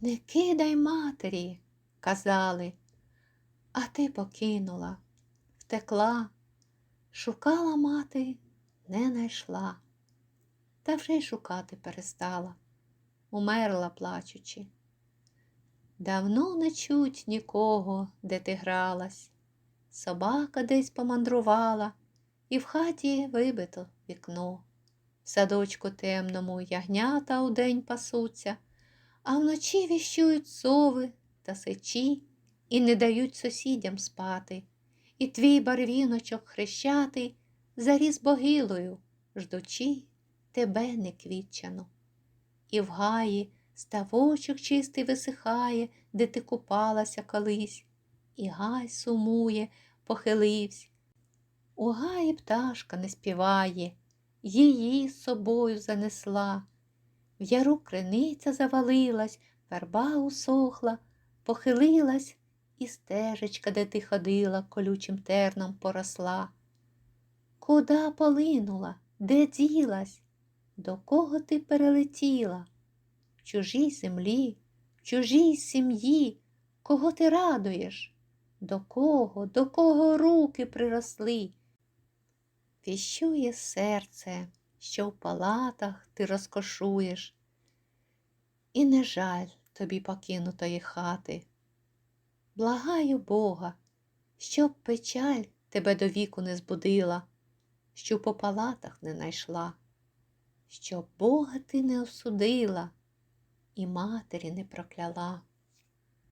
Не кидай матері, казали, а ти покинула, втекла, шукала мати, не найшла, та вже й шукати перестала, умерла плачучи. Давно не чуть нікого, де ти гралась, собака десь помандрувала, і в хаті вибито вікно. В садочку темному ягнята удень пасуться, а вночі віщують сови та сичі і не дають сусідям спати. І твій барвіночок хрещатий заріс богилою, ждучи тебе не квітчану. І в гаї ставочок чистий висихає, де ти купалася колись, і гай сумує, похиливсь. У гаї пташка не співає, її з собою занесла. В яру криниця завалилась, верба усохла, похилилась, і стежечка, де ти ходила, колючим терном поросла. Куда полинула, де ділась, до кого ти перелетіла? В чужій землі, в чужій сім'ї, кого ти радуєш? До кого, до кого руки приросли? Віщує серце, що в палатах ти розкошуєш, і не жаль тобі покинутої хати. Благаю Бога, щоб печаль тебе до віку не збудила, що по палатах не найшла, щоб Бога ти не осудила і матері не прокляла.